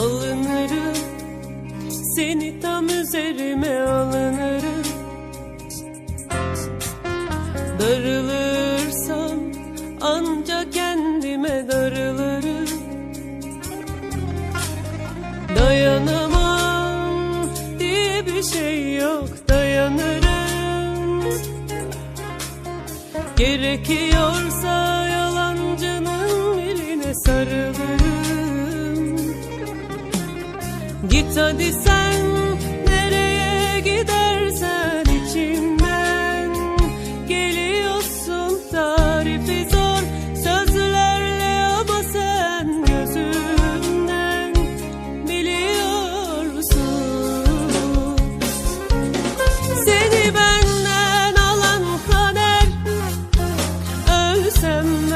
Alınırım. Seni tam üzerime alınırım. Darılırsam Ancak kendime darılırım. Dayanamam diye bir şey yok dayanırım. Gerekiyorsa Git hadi sen nereye gidersen içimden. Geliyorsun tarifi zor sözlerle ama sen gözümden biliyorsun Seni benden alan kader. Ölsem